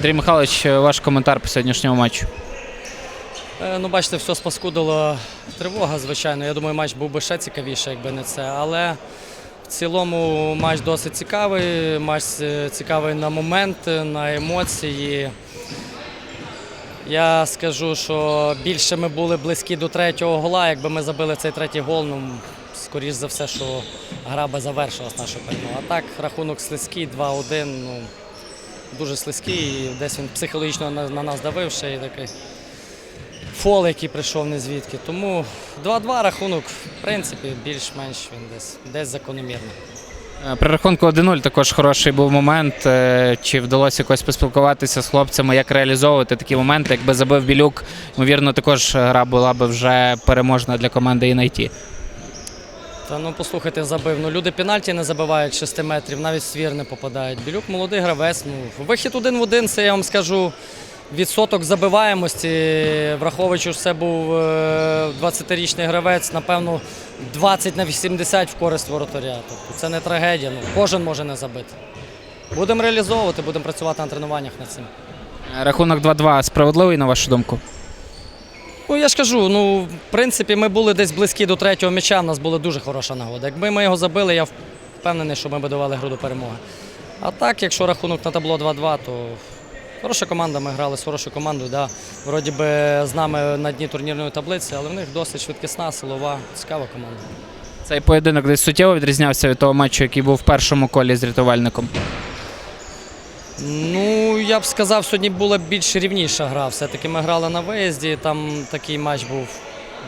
Андрій Михайлович, ваш коментар по сьогоднішньому матчу. Е, Ну, бачите, все спаскудило тривога, звичайно. Я думаю, матч був би ще цікавіший, якби не це. Але в цілому матч досить цікавий. Матч е, цікавий на моменти, на емоції. Я скажу, що більше ми були близькі до третього гола. Якби ми забили цей третій гол, ну, скоріш за все, що гра би завершилась наша перемога. А так, рахунок слизький, 2-1. Ну, дуже слизький. І десь він психологічно на, на нас давив ще й такий фол, який прийшов не звідки. Тому 2-2 рахунок, в принципі, більш-менш він десь, десь закономірний. Е, При рахунку 1-0 також хороший був момент. Е, Чи вдалося якось поспілкуватися з хлопцями, як реалізовувати такі моменти? Якби забив Білюк, ймовірно, також гра була б вже переможна для команди «Інайті». Та ну послухайте, забив. Ну люди пенальті не забивають 6 метрів, навіть свір не попадають. Білюк молодий гравець. Ну вихід один в один, це я вам скажу. Відсоток забиваємості, враховуючи, що це був е, 20-річний гравець, напевно, 20 на 80 в користь воротаря. Тобто це не трагедія. Ну, кожен може не забити. Будемо реалізовувати, будемо працювати на тренуваннях над цим. Е, Рахунок 2-2 справедливий, на вашу думку? Ну, я ж кажу, ну, в принципі, ми були десь близькі до третього м'яча, в нас була дуже хороша нагода. Якби ми його забили, я впевнений, що ми б давали гру до перемоги. А так, якщо рахунок на табло 2-2, то хороша команда, ми грали з хорошою командою. Да. Вроді би з нами на дні турнірної таблиці, але в них досить швидкісна, силова, цікава команда. Цей поєдинок десь суттєво відрізнявся від того матчу, який був в першому колі з рятувальником. Ну, я б сказав, сьогодні була більш рівніша гра. Все-таки ми грали на виїзді, там такий матч був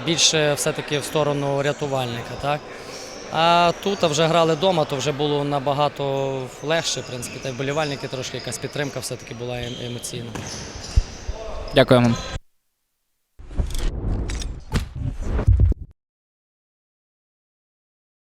більше все-таки в сторону рятувальника. Так? А тут а вже грали вдома, то вже було набагато легше, в принципі. Та й вболівальники трошки якась підтримка все-таки була ем- емоційна. Дякую вам.